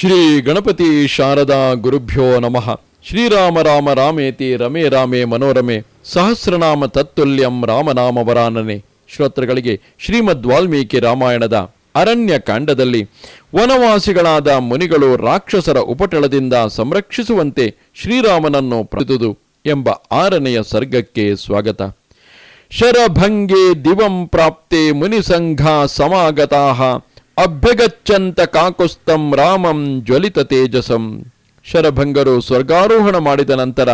ಶ್ರೀ ಗಣಪತಿ ಶಾರದಾ ಗುರುಭ್ಯೋ ನಮಃ. ಶ್ರೀರಾಮ ರಾಮ ರಾಮೇತಿ ರಮೇ ರಾಮೇ ಮನೋರಮೆ. ಸಹಸ್ರನಾಮ ತತ್ತುಲ್ಯಂ ರಾಮನಾಮ ವರಾನನೆ. ಶ್ರೋತೃಗಳಿಗೆ ಶ್ರೀಮದ್ ವಾಲ್ಮೀಕಿ ರಾಮಾಯಣದ ಅರಣ್ಯ ಕಾಂಡದಲ್ಲಿ ವನವಾಸಿಗಳಾದ ಮುನಿಗಳು ರಾಕ್ಷಸರ ಉಪಟಳದಿಂದ ಸಂರಕ್ಷಿಸುವಂತೆ ಶ್ರೀರಾಮನನ್ನು ಪ್ರತಿದುದು ಎಂಬ ಆರನೆಯ ಸರ್ಗಕ್ಕೆ ಸ್ವಾಗತ. ಶರಭಂಗೆ ದಿವಂ ಪ್ರಾಪ್ತೆ ಮುನಿಸಂಘ ಸಮಾಗತಾಹ. ಅಭ್ಯಗಚ್ಚಂತ ಕಾಕುಸ್ತಂ ರಾಮಂ ಜ್ವಲಿತ ತೇಜಸಂ. ಶರಭಂಗರು ಸ್ವರ್ಗಾರೋಹಣ ಮಾಡಿದ ನಂತರ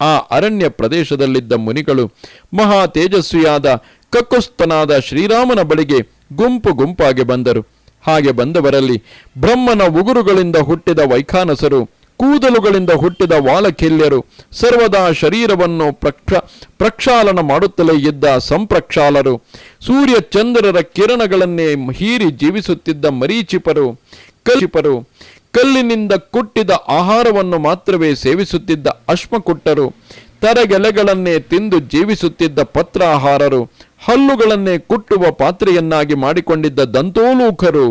ಆ ಅರಣ್ಯ ಪ್ರದೇಶದಲ್ಲಿದ್ದ ಮುನಿಗಳು ಮಹಾ ತೇಜಸ್ವಿಯಾದ ಕಕ್ಕುಸ್ತನಾದ ಶ್ರೀರಾಮನ ಬಳಿಗೆ ಗುಂಪು ಗುಂಪಾಗಿ ಬಂದರು. ಹಾಗೆ ಬಂದವರಲ್ಲಿ ಬ್ರಹ್ಮನ ಉಗುರುಗಳಿಂದ ಹುಟ್ಟಿದ ವೈಖಾನಸರು ಕೂದಲುಗಳಿಂದ ಹುಟ್ಟಿದ ವಾಲಕೆಲ್ಯರು ಸರ್ವದಾ ಶರೀರವನ್ನು ಪ್ರಕ್ಷ, ಪ್ರಕ್ಷಾಲನ ಮಾಡುತ್ತಲೇ ಇದ್ದ ಸಂಪ್ರಕ್ಷಾಲರು. ಸೂರ್ಯ ಚಂದ್ರರ ಕಿರಣಗಳನ್ನೇ ಹೀರಿ ಜೀವಿಸುತ್ತಿದ್ದ ಮರೀಚಿಪರು ಕಲಿಪರು ಕಲ್ಲಿನಿಂದ ಕುಟ್ಟಿದ ಆಹಾರವನ್ನು ಮಾತ್ರವೇ ಸೇವಿಸುತ್ತಿದ್ದ ಅಶ್ಮಕುಟ್ಟರು, ತರಗೆಲೆಗಳನ್ನೇ ತಿಂದು ಜೀವಿಸುತ್ತಿದ್ದ ಪತ್ರಾಹಾರರು, ಹಲ್ಲುಗಳನ್ನೇ ಕುಟ್ಟುವ ಪಾತ್ರೆಯನ್ನಾಗಿ ಮಾಡಿಕೊಂಡಿದ್ದ ದಂತೋಲೂಕರು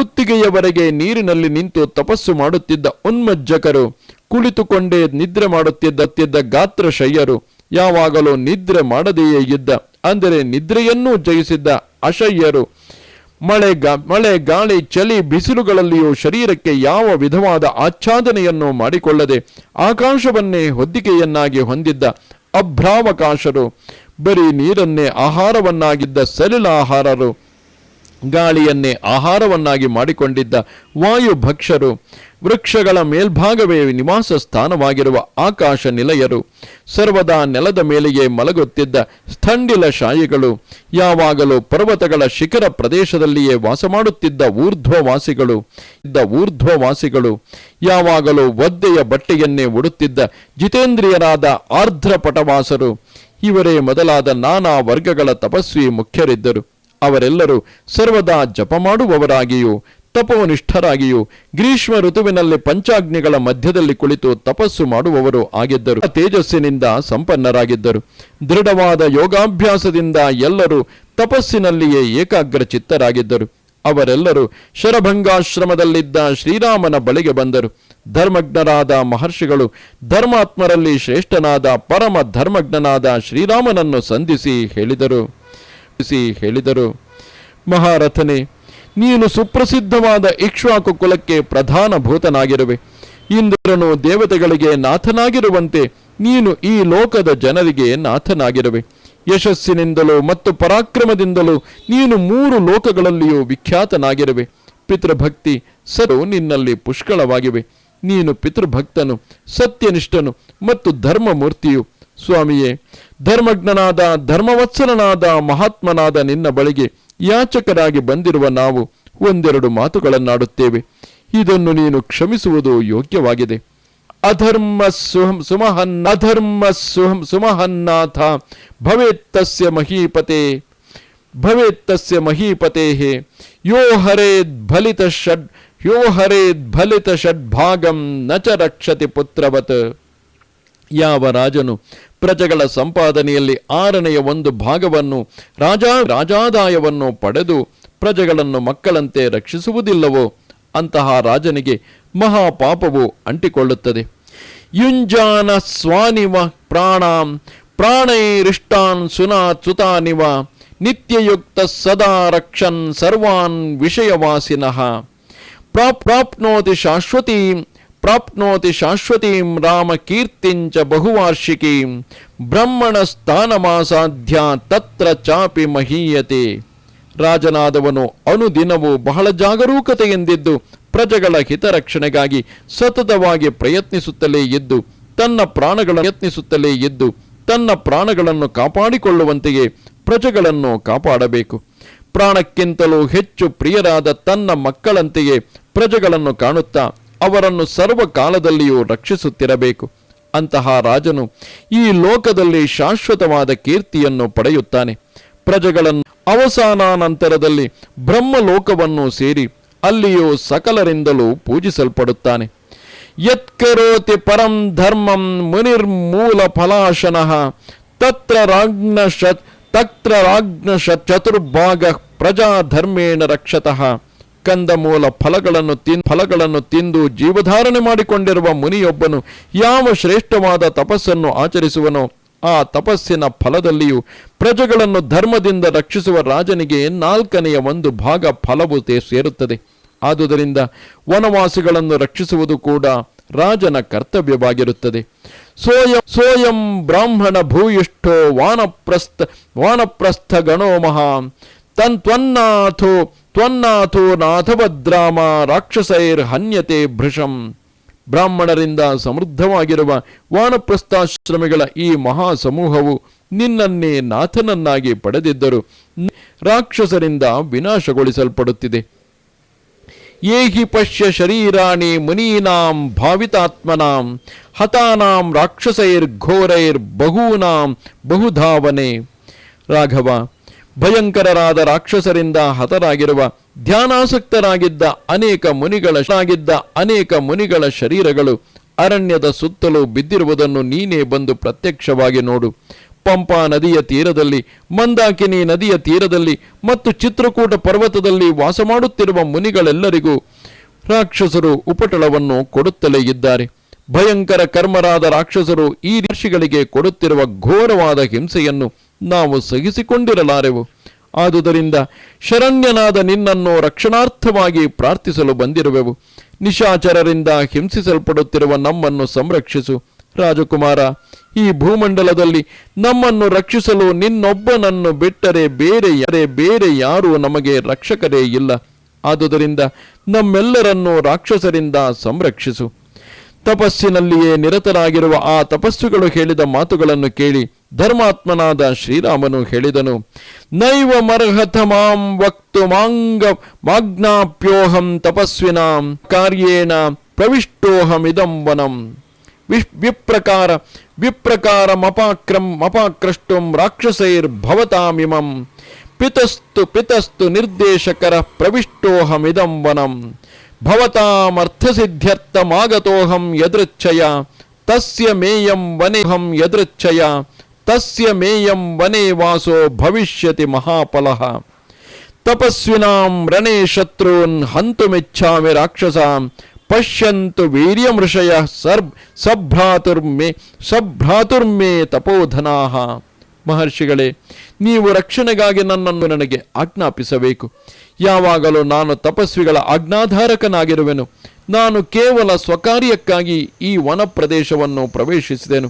ಕುತ್ತಿಗೆಯವರೆಗೆ ನೀರಿನಲ್ಲಿ ನಿಂತು ತಪಸ್ಸು ಮಾಡುತ್ತಿದ್ದ ಉನ್ಮಜ್ಜಕರು, ಕುಳಿತುಕೊಂಡೇ ನಿದ್ರೆ ಮಾಡುತ್ತಿದ್ದ ಗಾತ್ರ ಶಯ್ಯರು ಯಾವಾಗಲೂ ನಿದ್ರೆ ಮಾಡದೆಯೇ ಇದ್ದ, ಅಂದರೆ ನಿದ್ರೆಯನ್ನೂ ಜಯಿಸಿದ್ದ ಅಶಯ್ಯರು. ಮಳೆ ಮಳೆ, ಗಾಳಿ, ಚಳಿ, ಬಿಸಿಲುಗಳಲ್ಲಿಯೂ ಶರೀರಕ್ಕೆ ಯಾವ ವಿಧವಾದ ಆಚ್ಛಾದನೆಯನ್ನು ಮಾಡಿಕೊಳ್ಳದೆ ಆಕಾಶವನ್ನೇ ಹೊದ್ದಿಕೆಯನ್ನಾಗಿ ಹೊಂದಿದ್ದ ಅಭ್ರಾವಕಾಶರು, ಬರೀ ನೀರನ್ನೇ ಆಹಾರವನ್ನಾಗಿದ್ದ ಸಲಿಲಾಹಾರರು. ಗಾಳಿಯನ್ನೇ ಆಹಾರವನ್ನಾಗಿ ಮಾಡಿಕೊಂಡಿದ್ದ ವಾಯುಭಕ್ಷರು, ವೃಕ್ಷಗಳ ಮೇಲ್ಭಾಗವೇ ನಿವಾಸ ಸ್ಥಾನವಾಗಿರುವ ಆಕಾಶ ನಿಲಯರು, ಸರ್ವದಾ ನೆಲದ ಮೇಲೆಯೇ ಮಲಗುತ್ತಿದ್ದ ಸ್ಥಂಡಿಲ ಶಾಯಿಗಳು, ಯಾವಾಗಲೂ ಪರ್ವತಗಳ ಶಿಖರ ಪ್ರದೇಶದಲ್ಲಿಯೇ ವಾಸ ಮಾಡುತ್ತಿದ್ದ ಊರ್ಧ್ವವಾಸಿಗಳು, ಇದ್ದ ಊರ್ಧ್ವವಾಸಿಗಳು, ಯಾವಾಗಲೂ ಒದ್ದೆಯ ಬಟ್ಟೆಯನ್ನೇ ಉಡುತ್ತಿದ್ದ ಜಿತೇಂದ್ರಿಯರಾದ ಆರ್ಧ್ರ ಪಟವಾಸರು ಇವರೇ ಮೊದಲಾದ ನಾನಾ ವರ್ಗಗಳ ತಪಸ್ವಿ ಮುಖ್ಯರಿದ್ದರು. ಅವರೆಲ್ಲರೂ ಸರ್ವದಾ ಜಪ ಮಾಡುವವರಾಗಿಯೂ ತಪೋನಿಷ್ಠರಾಗಿಯೂ, ಗ್ರೀಷ್ಮ ಋತುವಿನಲ್ಲಿ ಪಂಚಾಗ್ನಿಗಳ ಮಧ್ಯದಲ್ಲಿ ಕುಳಿತು ತಪಸ್ಸು ಮಾಡುವವರು ಆಗಿದ್ದರು. ತೇಜಸ್ಸಿನಿಂದ ಸಂಪನ್ನರಾಗಿದ್ದರು. ದೃಢವಾದ ಯೋಗಾಭ್ಯಾಸದಿಂದ ಎಲ್ಲರೂ ತಪಸ್ಸಿನಲ್ಲಿಯೇ ಏಕಾಗ್ರ ಚಿತ್ತರಾಗಿದ್ದರು ಅವರೆಲ್ಲರೂ ಶರಭಂಗಾಶ್ರಮದಲ್ಲಿದ್ದ ಶ್ರೀರಾಮನ ಬಳಿಗೆ ಬಂದರು. ಧರ್ಮಜ್ಞರಾದ ಮಹರ್ಷಿಗಳು ಧರ್ಮಾತ್ಮರಲ್ಲಿ ಶ್ರೇಷ್ಠನಾದ ಪರಮ ಧರ್ಮಜ್ಞನಾದ ಶ್ರೀರಾಮನನ್ನು ಸಂಧಿಸಿ ಹೇಳಿದರು. ಹೇಳಿದರು. ಮಹಾರಥನೆ, ನೀನು ಸುಪ್ರಸಿದ್ಧವಾದ ಇಕ್ಷ್ವಾಕು ಕುಲಕ್ಕೆ ಪ್ರಧಾನ ಭೂತನಾಗಿರುವೆ. ಇಂದ್ರನು ದೇವತೆಗಳಿಗೆ ನಾಥನಾಗಿರುವಂತೆ ನೀನು ಈ ಲೋಕದ ಜನರಿಗೆ ನಾಥನಾಗಿರುವೆ. ಯಶಸ್ಸಿನಿಂದಲೂ ಮತ್ತು ಪರಾಕ್ರಮದಿಂದಲೂ ನೀನು ಮೂರು ಲೋಕಗಳಲ್ಲಿಯೂ ವಿಖ್ಯಾತನಾಗಿರುವೆ. ಪಿತೃಭಕ್ತಿ ಸರು ನಿನ್ನಲ್ಲಿ ಪುಷ್ಕಳವಾಗಿವೆ. ನೀನು ಪಿತೃಭಕ್ತನು, ಸತ್ಯನಿಷ್ಠನು ಮತ್ತು ಧರ್ಮಮೂರ್ತಿಯು ಸ್ವಾಮಿಯೇ, ಧರ್ಮಜ್ಞನಾದ, ಧರ್ಮವತ್ಸಲನಾದ ಮಹಾತ್ಮನಾದ ನಿನ್ನ ಬಳಿಗೆ ಯಾಚಕರಾಗಿ ಬಂದಿರುವ ನಾವು ಒಂದೆರಡು ಮಾತುಗಳನ್ನಾಡುತ್ತೇವೆ. ಇದನ್ನು ನೀನು ಕ್ಷಮಿಸುವುದು ಯೋಗ್ಯವಾಗಿದೆ. ಅಧರ್ಮ ಸುಹಂ, ಸುಮಹನ್, ಅಧರ್ಮ ಸುಹಂ, ಸುಮಹನ್ನಾಥ ಭವೇತ್ತಸ್ಯ ಮಹೀಪತೆ ಭವೇತ್ತಸ್ಯ ಮಹೀಪತೆ ಯೋ ಹರೇದ್ ಭಲಿತ ಷಡ್, ಯೋ ಹರೇದ್ ಫಲಿತ ಷಡ್ಭಾಗಂ ನ ಚ ರಕ್ಷತಿ ಪುತ್ರವತ್. ಯಾವ ರಾಜನು ಪ್ರಜೆಗಳ ಸಂಪಾದನೆಯಲ್ಲಿ ಆರನೆಯ ಒಂದು ಭಾಗವನ್ನು ರಾಜ ರಾಜಾದಾಯವನ್ನು ಪಡೆದು ಪ್ರಜೆಗಳನ್ನು ಮಕ್ಕಳಂತೆ ರಕ್ಷಿಸುವುದಿಲ್ಲವೋ ಅಂತಹ ರಾಜನಿಗೆ ಮಹಾಪಾಪವು ಅಂಟಿಕೊಳ್ಳುತ್ತದೆ. ಯುಂಜಾನ ಸ್ವಾನಿವ ಪ್ರಾಣಾಂ ಪ್ರಾಣೈರಿಷ್ಟಾನ್ ಸುನಾ ಸುತಾನಿವ ನಿತ್ಯಯುಕ್ತ ಸದಾ ರಕ್ಷನ್ ಸರ್ವಾನ್ ವಿಷಯವಾಸಿನಃ. ಪ್ರಾಪ್ ಪ್ರಾಪ್ನೋತಿ ಶಾಶ್ವತೀಂ ಪ್ರಾಪ್ನೋತಿ ಶಾಶ್ವತೀಂ ರಾಮ ಕೀರ್ತಿಂಚ ಬಹುವಾರ್ಷಿಕೀಂ. ಬ್ರಹ್ಮಣ ಸ್ಥಾನಮಾಸಾಧ್ಯ ತತ್ರ ಚಾಪಿ ಮಹೀಯತೆ. ರಾಜನಾದವನು ಅನುದಿನವೂ ಬಹಳ ಜಾಗರೂಕತೆಯಿಂದಿದ್ದು ಪ್ರಜೆಗಳ ಹಿತರಕ್ಷಣೆಗಾಗಿ ಸತತವಾಗಿ ಪ್ರಯತ್ನಿಸುತ್ತಲೇ ಇದ್ದು, ತನ್ನ ಪ್ರಾಣಗಳ ಪ್ರಯತ್ನಿಸುತ್ತಲೇ ಇದ್ದು, ತನ್ನ ಪ್ರಾಣಗಳನ್ನು ಕಾಪಾಡಿಕೊಳ್ಳುವಂತೆಯೇ ಪ್ರಜೆಗಳನ್ನು ಕಾಪಾಡಬೇಕು. ಪ್ರಾಣಕ್ಕಿಂತಲೂ ಹೆಚ್ಚು ಪ್ರಿಯರಾದ ತನ್ನ ಮಕ್ಕಳಂತೆಯೇ ಪ್ರಜೆಗಳನ್ನು ಕಾಣುತ್ತಾ ಅವರನ್ನು ಸರ್ವಕಾಲದಲ್ಲಿಯೂ ರಕ್ಷಿಸುತ್ತಿರಬೇಕು. ಅಂತಹ ರಾಜನು ಈ ಲೋಕದಲ್ಲಿ ಶಾಶ್ವತವಾದ ಕೀರ್ತಿಯನ್ನು ಪಡೆಯುತ್ತಾನೆ. ಪ್ರಜೆಗಳನ್ನು ಅವಸಾನಾನಂತರದಲ್ಲಿ ಬ್ರಹ್ಮಲೋಕವನ್ನು ಸೇರಿ ಅಲ್ಲಿಯೂ ಸಕಲರಿಂದಲೂ ಪೂಜಿಸಲ್ಪಡುತ್ತಾನೆ. ಯತ್ಕರೋತಿ ಪರಂ ಧರ್ಮಂ ಮುನಿರ್ಮೂಲ ಫಲಾಶನಃ ತತ್ರ ರಾಜ್ಞಶಸ್ ತತ್ರ ರಾಜ್ಞ ಚತುರ್ಭಾಗ ಪ್ರಜಾಧರ್ಮೇಣ ರಕ್ಷತಃ. ಕಂದಮೂಲ ಫಲಗಳನ್ನು ತಿನ್, ಫಲಗಳನ್ನು ತಿಂದು ಜೀವಧಾರಣೆ ಮಾಡಿಕೊಂಡಿರುವ ಮುನಿಯೊಬ್ಬನು ಯಾವ ಶ್ರೇಷ್ಠವಾದ ತಪಸ್ಸನ್ನು ಆಚರಿಸುವನೋ ಆ ತಪಸ್ಸಿನ ಫಲದಲ್ಲಿಯೂ ಪ್ರಜೆಗಳನ್ನು ಧರ್ಮದಿಂದ ರಕ್ಷಿಸುವ ರಾಜನಿಗೆ ನಾಲ್ಕನೆಯ ಒಂದು ಭಾಗ ಫಲವು ಸೇರುತ್ತದೆ. ಆದುದರಿಂದ ವನವಾಸಿಗಳನ್ನು ರಕ್ಷಿಸುವುದು ಕೂಡ ರಾಜನ ಕರ್ತವ್ಯವಾಗಿರುತ್ತದೆ. ಸೋಯಂ ಸೋಯಂ ಬ್ರಾಹ್ಮಣ ಭೂಯಿಷ್ಠೋ ವಾನಪ್ರಸ್ಥ ವಾನಪ್ರಸ್ಥ ಗಣೋ ಮಹಾಂ ತನ್ ತ್ವನ್ನಾಥೋ ತ್ವನ್ನಾಥೋ ನಾಥಭದ್ರಾಮ ರಾಕ್ಷಸೈರ್ ಹನ್ಯತೆ ಭೃಷಂ ಬ್ರಾಹ್ಮಣರಿಂದ ಸಮೃದ್ಧವಾಗಿರುವ ವಾನಪ್ರಸ್ಥಾಶ್ರಮಿಗಳ ಈ ಮಹಾ ಸಮೂಹವು ನಿನ್ನನ್ನೇ ನಾಥನನ್ನಾಗಿ ಪಡೆದಿದ್ದರು ರಾಕ್ಷಸರಿಂದ ವಿನಾಶಗೊಳಿಸಲ್ಪಡುತ್ತಿದೆ. ಏಹಿ ಪಶ್ಯ ಶರೀರಾಣಿ ಮುನೀನಾಂ ಭಾವಿತಾತ್ಮನಾಂ, ಹತಾನಾಂ ರಾಕ್ಷಸೈರ್ಘೋರೈರ್ ಬಹೂನಾಂ ಬಹುಧಾವನೆ. ರಾಘವ ಭಯಂಕರರಾದ ರಾಕ್ಷಸರಿಂದ ಹತರಾಗಿರುವ, ಧ್ಯಾನಾಸಕ್ತರಾಗಿದ್ದ ಅನೇಕ ಮುನಿಗಳ ಅನೇಕ ಮುನಿಗಳ ಶರೀರಗಳು ಅರಣ್ಯದ ಸುತ್ತಲೂ ಬಿದ್ದಿರುವುದನ್ನು ನೀನೇ ಬಂದು ಪ್ರತ್ಯಕ್ಷವಾಗಿ ನೋಡು. ಪಂಪಾ ನದಿಯ ತೀರದಲ್ಲಿ, ಮಂದಾಕಿನಿ ನದಿಯ ತೀರದಲ್ಲಿ ಮತ್ತು ಚಿತ್ರಕೂಟ ಪರ್ವತದಲ್ಲಿ ವಾಸ ಮಾಡುತ್ತಿರುವ ಮುನಿಗಳೆಲ್ಲರಿಗೂ ರಾಕ್ಷಸರು ಉಪಟಳವನ್ನು ಕೊಡುತ್ತಲೇ ಇದ್ದಾರೆ. ಭಯಂಕರ ಕರ್ಮರಾದ ರಾಕ್ಷಸರು ಈ ಋಷಿಗಳಿಗೆ ಕೊಡುತ್ತಿರುವ ಘೋರವಾದ ಹಿಂಸೆಯನ್ನು ನಾವು ಸಹಿಸಿಕೊಂಡಿರಲಾರೆವು. ಆದುದರಿಂದ ಶರಣ್ಯನಾದ ನಿನ್ನನ್ನು ರಕ್ಷಣಾರ್ಥವಾಗಿ ಪ್ರಾರ್ಥಿಸಲು ಬಂದಿರುವೆವು. ನಿಶಾಚರರಿಂದ ಹಿಂಸಿಸಲ್ಪಡುತ್ತಿರುವ ನಮ್ಮನ್ನು ಸಂರಕ್ಷಿಸು. ರಾಜಕುಮಾರ, ಈ ಭೂಮಂಡಲದಲ್ಲಿ ನಮ್ಮನ್ನು ರಕ್ಷಿಸಲು ನಿನ್ನೊಬ್ಬನನ್ನು ಬಿಟ್ಟರೆ ಬೇರೆ ಯಾರೇ, ಬೇರೆ ಯಾರೂ ನಮಗೆ ರಕ್ಷಕರೇ ಇಲ್ಲ. ಆದುದರಿಂದ ನಮ್ಮೆಲ್ಲರನ್ನು ರಾಕ್ಷಸರಿಂದ ಸಂರಕ್ಷಿಸು. ತಪಸ್ಸಿನಲ್ಲಿಯೇ ನಿರತರಾಗಿರುವ ಆ ತಪಸ್ಸುಗಳು ಹೇಳಿದ ಮಾತುಗಳನ್ನು ಕೇಳಿ ಧರ್ಮಾತ್ಮನಾದ ಶ್ರೀರಾಮನು ಹೇಳಿದನು, ನೈವ ಮರ್ಹತ ಮಾಂ ವಕ್ತು ಮಾಂಗ ಮಾಗ್ನಾಪ್ಯೋಹಂ ತಪಸ್ವಿನಾಂ ಕಾರ್ಯೇಣ ಪ್ರವಿಷ್ಟೋಹಮಿದಂ ವನಂ. ವಿಪ್ರಕಾರ ವಿಪ್ರಕಾರ ವಿಪ್ರಕಾರಮಪಾಕ್ರಂ ಅಪಾಕ್ರಷ್ಟುಂ ರಾಕ್ಷಸೈರ್ಭವತಾಮಿಮಂ ಪಿತಸ್ತು ಪಿತಸ್ತು ನಿರ್ದೇಶಕರ ಪ್ರವಿಷ್ಟೋಹಮಿದಂ ವನಂ. भवतामर्थ भवतामर्थसिद्ध्यर्थमागतोऽहं यदृच्छया, तस्य मेयं वनेऽहं यदृच्छया, तस्य मेयं वने वासो भविष्यति महापलः। तपस्विनां रणे शत्रून् हन्तुमिच्छामि राक्षसां, पश्यन्तु वीर्यमृषयः सर् सभ्रातुर्मे सभ्रातुर्मे तपोधनाः। ಮಹರ್ಷಿಗಳೇ, ನೀವು ರಕ್ಷಣೆಗಾಗಿ ನನ್ನನ್ನು ನನಗೆ ಆಜ್ಞಾಪಿಸಬೇಕು. ಯಾವಾಗಲೂ ನಾನು ತಪಸ್ವಿಗಳ ಆಜ್ಞಾಧಾರಕನಾಗಿರುವೆನು. ನಾನು ಕೇವಲ ಸ್ವಕಾರ್ಯಕ್ಕಾಗಿ ಈ ವನ ಪ್ರದೇಶವನ್ನು ಪ್ರವೇಶಿಸಿದೆನು.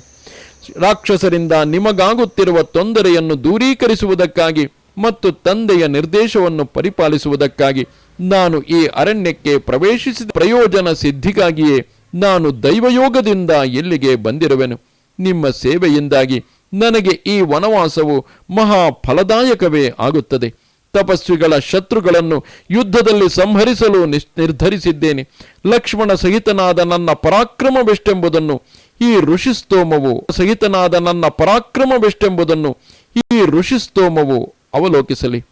ರಾಕ್ಷಸರಿಂದ ನಿಮಗಾಗುತ್ತಿರುವ ತೊಂದರೆಯನ್ನು ದೂರೀಕರಿಸುವುದಕ್ಕಾಗಿ ಮತ್ತು ತಂದೆಯ ನಿರ್ದೇಶವನ್ನು ಪರಿಪಾಲಿಸುವುದಕ್ಕಾಗಿ ನಾನು ಈ ಅರಣ್ಯಕ್ಕೆ ಪ್ರವೇಶಿಸಿದ ಪ್ರಯೋಜನ ಸಿದ್ಧಿಗಾಗಿಯೇ ನಾನು ದೈವಯೋಗದಿಂದ ಎಲ್ಲಿಗೆ ಬಂದಿರುವೆನು? ನಿಮ್ಮ ಸೇವೆಯಿಂದಾಗಿ ನನಗೆ ಈ ವನವಾಸವು ಮಹಾ ಫಲದಾಯಕವೇ ಆಗುತ್ತದೆ. ತಪಸ್ವಿಗಳ ಶತ್ರುಗಳನ್ನು ಯುದ್ಧದಲ್ಲಿ ಸಂಹರಿಸಲು ನಿಶ್, ನಿರ್ಧರಿಸಿದ್ದೇನೆ. ಲಕ್ಷ್ಮಣ ಸಹಿತನಾದ ನನ್ನ ಪರಾಕ್ರಮವೆಷ್ಟೆಂಬುದನ್ನು, ಈ ಋಷಿಸ್ತೋಮವು ಸಹಿತನಾದ ನನ್ನ ಪರಾಕ್ರಮವೆಷ್ಟೆಂಬುದನ್ನು, ಈ ಋಷಿಸ್ತೋಮವು ಅವಲೋಕಿಸಲಿ.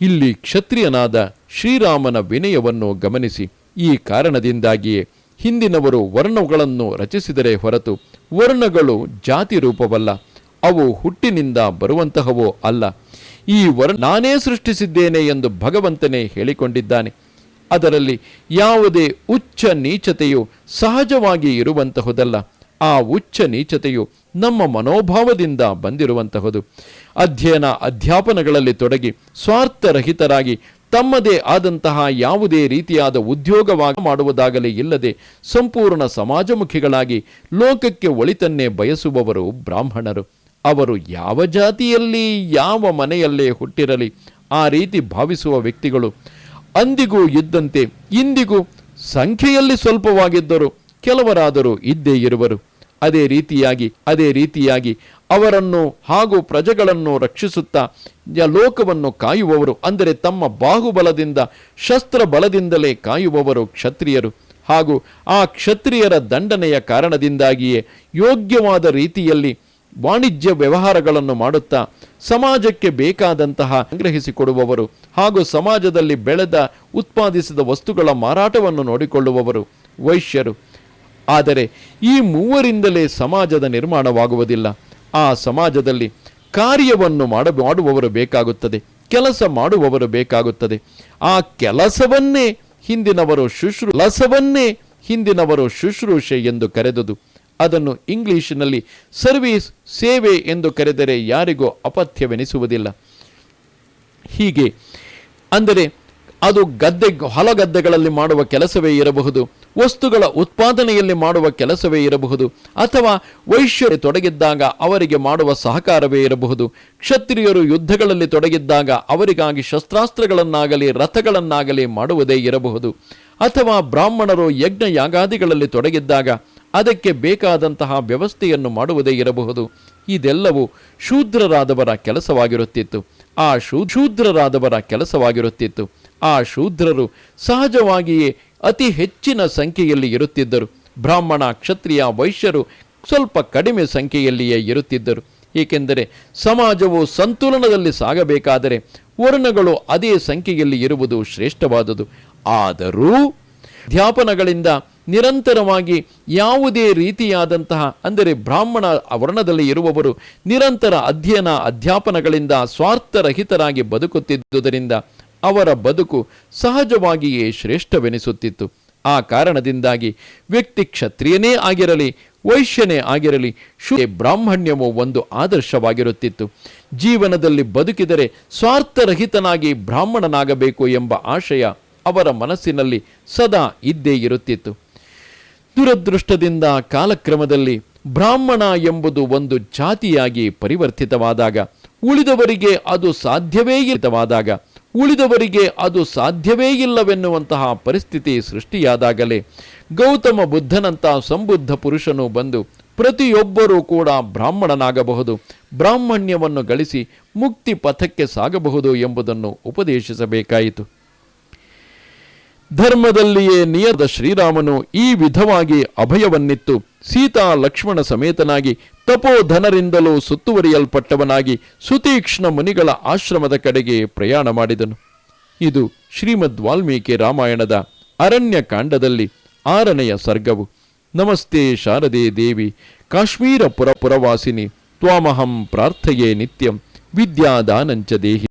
ಇಲ್ಲಿ ಕ್ಷತ್ರಿಯನಾದ ಶ್ರೀರಾಮನ ವಿನಯವನ್ನು ಗಮನಿಸಿ. ಈ ಕಾರಣದಿಂದಾಗಿಯೇ ಹಿಂದಿನವರು ವರ್ಣಗಳನ್ನು ರಚಿಸಿದರೆ ಹೊರತು ವರ್ಣಗಳು ಜಾತಿ ರೂಪವಲ್ಲ, ಅವು ಹುಟ್ಟಿನಿಂದ ಬರುವಂತಹವೋ ಅಲ್ಲ. ಈ ವರ್ಣ ನಾನೇ ಸೃಷ್ಟಿಸಿದ್ದೇನೆ ಎಂದು ಭಗವಂತನೇ ಹೇಳಿಕೊಂಡಿದ್ದಾನೆ. ಅದರಲ್ಲಿ ಯಾವುದೇ ಉಚ್ಚ ನೀಚತೆಯು ಸಹಜವಾಗಿ ಇರುವಂತಹುದಲ್ಲ. ಆ ಉಚ್ಚ ನೀಚತೆಯು ನಮ್ಮ ಮನೋಭಾವದಿಂದ ಬಂದಿರುವಂತಹುದು. ಅಧ್ಯಯನ ಅಧ್ಯಾಪನಗಳಲ್ಲಿ ತೊಡಗಿ ಸ್ವಾರ್ಥರಹಿತರಾಗಿ ತಮ್ಮದೇ ಆದಂತಹ ಯಾವುದೇ ರೀತಿಯಾದ ಉದ್ಯೋಗವಾಗಿ ಮಾಡುವುದಾಗಲೇ ಇಲ್ಲದೆ ಸಂಪೂರ್ಣ ಸಮಾಜಮುಖಿಗಳಾಗಿ ಲೋಕಕ್ಕೆ ಒಳಿತನ್ನೇ ಬಯಸುವವರು ಬ್ರಾಹ್ಮಣರು. ಅವರು ಯಾವ ಜಾತಿಯಲ್ಲಿ, ಯಾವ ಮನೆಯಲ್ಲೇ ಹುಟ್ಟಿರಲಿ, ಆ ರೀತಿ ಭಾವಿಸುವ ವ್ಯಕ್ತಿಗಳು. ಅಂದಿಗೂ ಇದ್ದಂತೆ, ಇಂದಿಗೂ ಸಂಖ್ಯೆಯಲ್ಲಿ ಸ್ವಲ್ಪವಾಗಿದ್ದರು ಕೆಲವರಾದರೂ ಇದ್ದೇ ಇರುವರು. ಅದೇ ರೀತಿಯಾಗಿ ಅದೇ ರೀತಿಯಾಗಿ ಅವರನ್ನು ಹಾಗೂ ಪ್ರಜೆಗಳನ್ನು ರಕ್ಷಿಸುತ್ತಾ ಲೋಕವನ್ನು ಕಾಯುವವರು, ಅಂದರೆ ತಮ್ಮ ಬಾಹುಬಲದಿಂದ ಶಸ್ತ್ರ ಬಲದಿಂದಲೇ ಕಾಯುವವರು ಕ್ಷತ್ರಿಯರು. ಹಾಗೂ ಆ ಕ್ಷತ್ರಿಯರ ದಂಡನೆಯ ಕಾರಣದಿಂದಾಗಿಯೇ ಯೋಗ್ಯವಾದ ರೀತಿಯಲ್ಲಿ ವಾಣಿಜ್ಯ ವ್ಯವಹಾರಗಳನ್ನು ಮಾಡುತ್ತಾ ಸಮಾಜಕ್ಕೆ ಬೇಕಾದಂತಹ ಸಂಗ್ರಹಿಸಿಕೊಡುವವರು ಹಾಗೂ ಸಮಾಜದಲ್ಲಿ ಬೆಳೆದ, ಉತ್ಪಾದಿಸಿದ ವಸ್ತುಗಳ ಮಾರಾಟವನ್ನು ನೋಡಿಕೊಳ್ಳುವವರು ವೈಶ್ಯರು. ಆದರೆ ಈ ಮೂವರಿಂದಲೇ ಸಮಾಜದ ನಿರ್ಮಾಣವಾಗುವುದಿಲ್ಲ. ಆ ಸಮಾಜದಲ್ಲಿ ಕಾರ್ಯವನ್ನು ಮಾಡ, ಮಾಡುವವರು ಬೇಕಾಗುತ್ತದೆ, ಕೆಲಸ ಮಾಡುವವರು ಬೇಕಾಗುತ್ತದೆ. ಆ ಕೆಲಸವನ್ನೇ ಹಿಂದಿನವರು ಶುಶ್ರೂ ಲಸವನ್ನೇ ಹಿಂದಿನವರು ಶುಶ್ರೂಷೆ ಎಂದು ಕರೆದುದು. ಅದನ್ನು ಇಂಗ್ಲಿಷಿನಲ್ಲಿ ಸರ್ವೀಸ್ ಸೇವೆ ಎಂದು ಕರೆದರೆ ಯಾರಿಗೂ ಅಪಥ್ಯವೆನಿಸುವುದಿಲ್ಲ. ಹೀಗೆ, ಅಂದರೆ ಅದು ಗದ್ದೆ, ಹೊಲಗದ್ದೆಗಳಲ್ಲಿ ಮಾಡುವ ಕೆಲಸವೇ ಇರಬಹುದು. ವಸ್ತುಗಳ ಉತ್ಪಾದನೆಯಲ್ಲಿ ಮಾಡುವ ಕೆಲಸವೇ ಇರಬಹುದು, ಅಥವಾ ವೈಶ್ಯರು ತೊಡಗಿದ್ದಾಗ ಅವರಿಗೆ ಮಾಡುವ ಸಹಕಾರವೇ ಇರಬಹುದು. ಕ್ಷತ್ರಿಯರು ಯುದ್ಧಗಳಲ್ಲಿ ತೊಡಗಿದ್ದಾಗ ಅವರಿಗಾಗಿ ಶಸ್ತ್ರಾಸ್ತ್ರಗಳನ್ನಾಗಲಿ, ರಥಗಳನ್ನಾಗಲಿ ಮಾಡುವುದೇ ಇರಬಹುದು. ಅಥವಾ ಬ್ರಾಹ್ಮಣರು ಯಜ್ಞ ಯಾಗಾದಿಗಳಲ್ಲಿ ತೊಡಗಿದ್ದಾಗ ಅದಕ್ಕೆ ಬೇಕಾದಂತಹ ವ್ಯವಸ್ಥೆಯನ್ನು ಮಾಡುವುದೇ ಇರಬಹುದು. ಇದೆಲ್ಲವೂ ಶೂದ್ರರಾದವರ ಕೆಲಸವಾಗಿರುತ್ತಿತ್ತು. ಆ ಶೂ, ಶೂದ್ರರಾದವರ ಕೆಲಸವಾಗಿರುತ್ತಿತ್ತು. ಆ ಶೂದ್ರರು ಸಹಜವಾಗಿಯೇ ಅತಿ ಹೆಚ್ಚಿನ ಸಂಖ್ಯೆಯಲ್ಲಿ ಇರುತ್ತಿದ್ದರು. ಬ್ರಾಹ್ಮಣ, ಕ್ಷತ್ರಿಯ, ವೈಶ್ಯರು ಸ್ವಲ್ಪ ಕಡಿಮೆ ಸಂಖ್ಯೆಯಲ್ಲಿಯೇ ಇರುತ್ತಿದ್ದರು. ಏಕೆಂದರೆ ಸಮಾಜವು ಸಂತುಲನದಲ್ಲಿ ಸಾಗಬೇಕಾದರೆ ವರ್ಣಗಳು ಅದೇ ಸಂಖ್ಯೆಯಲ್ಲಿ ಇರುವುದು ಶ್ರೇಷ್ಠವಾದುದು. ಆದರೂ ಧ್ಯಾಪನಗಳಿಂದ ನಿರಂತರವಾಗಿ ಯಾವುದೇ ರೀತಿಯಾದಂತಹ, ಅಂದರೆ ಬ್ರಾಹ್ಮಣ ವರ್ಣದಲ್ಲಿ ಇರುವವರು ನಿರಂತರ ಅಧ್ಯಯನ, ಅಧ್ಯಾಪನಗಳಿಂದ ಸ್ವಾರ್ಥರಹಿತರಾಗಿ ಬದುಕುತ್ತಿದ್ದುದರಿಂದ ಅವರ ಬದುಕು ಸಹಜವಾಗಿಯೇ ಶ್ರೇಷ್ಠವೆನಿಸುತ್ತಿತ್ತು. ಆ ಕಾರಣದಿಂದಾಗಿ ವ್ಯಕ್ತಿ ಕ್ಷತ್ರಿಯನೇ ಆಗಿರಲಿ, ವೈಶ್ಯನೇ ಆಗಿರಲಿ ಶು ಬ್ರಾಹ್ಮಣ್ಯವು ಒಂದು ಆದರ್ಶವಾಗಿರುತ್ತಿತ್ತು. ಜೀವನದಲ್ಲಿ ಬದುಕಿದರೆ ಸ್ವಾರ್ಥರಹಿತನಾಗಿ ಬ್ರಾಹ್ಮಣನಾಗಬೇಕು ಎಂಬ ಆಶಯ ಅವರ ಮನಸ್ಸಿನಲ್ಲಿ ಸದಾ ಇದ್ದೇ ಇರುತ್ತಿತ್ತು. ದುರದೃಷ್ಟದಿಂದ ಕಾಲಕ್ರಮದಲ್ಲಿ ಬ್ರಾಹ್ಮಣ ಎಂಬುದು ಒಂದು ಜಾತಿಯಾಗಿ ಪರಿವರ್ತಿತವಾದಾಗ, ಉಳಿದವರಿಗೆ ಅದು ಸಾಧ್ಯವೇ ಇಲ್ಲವಾದಾಗ ಉಳಿದವರಿಗೆ ಅದು ಸಾಧ್ಯವೇ ಇಲ್ಲವೆನ್ನುವಂತಹ ಪರಿಸ್ಥಿತಿ ಸೃಷ್ಟಿಯಾದಾಗಲೇ ಗೌತಮ ಬುದ್ಧನಂತ ಸಂಬುದ್ಧ ಪುರುಷನು ಬಂದು ಪ್ರತಿಯೊಬ್ಬರೂ ಕೂಡ ಬ್ರಾಹ್ಮಣನಾಗಬಹುದು, ಬ್ರಾಹ್ಮಣ್ಯವನ್ನು ಗಳಿಸಿ ಮುಕ್ತಿ ಪಥಕ್ಕೆ ಸಾಗಬಹುದು ಎಂಬುದನ್ನು ಉಪದೇಶಿಸಬೇಕಾಯಿತು. ಧರ್ಮದಲ್ಲಿಯೇ ನಿಯದ ಶ್ರೀರಾಮನು ಈ ವಿಧವಾಗಿ ಅಭಯವನ್ನಿತ್ತು. ಸೀತಾ ಲಕ್ಷ್ಮಣ ಸಮೇತನಾಗಿ ತಪೋಧನರಿಂದಲೂ ಸುತ್ತುವರಿಯಲ್ಪಟ್ಟವನಾಗಿ ಸುತೀಕ್ಷ್ಣ ಮುನಿಗಳ ಆಶ್ರಮದ ಕಡೆಗೆ ಪ್ರಯಾಣ ಮಾಡಿದನು. ಇದು ಶ್ರೀಮದ್ ವಾಲ್ಮೀಕಿ ರಾಮಾಯಣದ ಅರಣ್ಯಕಾಂಡದಲ್ಲಿ ಆರನೆಯ ಸರ್ಗವು. ನಮಸ್ತೆ ಶಾರದೆ ದೇವಿ, ಕಾಶ್ಮೀರ ಪುರ ಪುರವಾಸಿನಿ, ತ್ವಾಮಹಂ ಪ್ರಾರ್ಥೆಯೇ ನಿತ್ಯಂ, ವಿದ್ಯಾದಾನಂಚ ದೇಹಿ.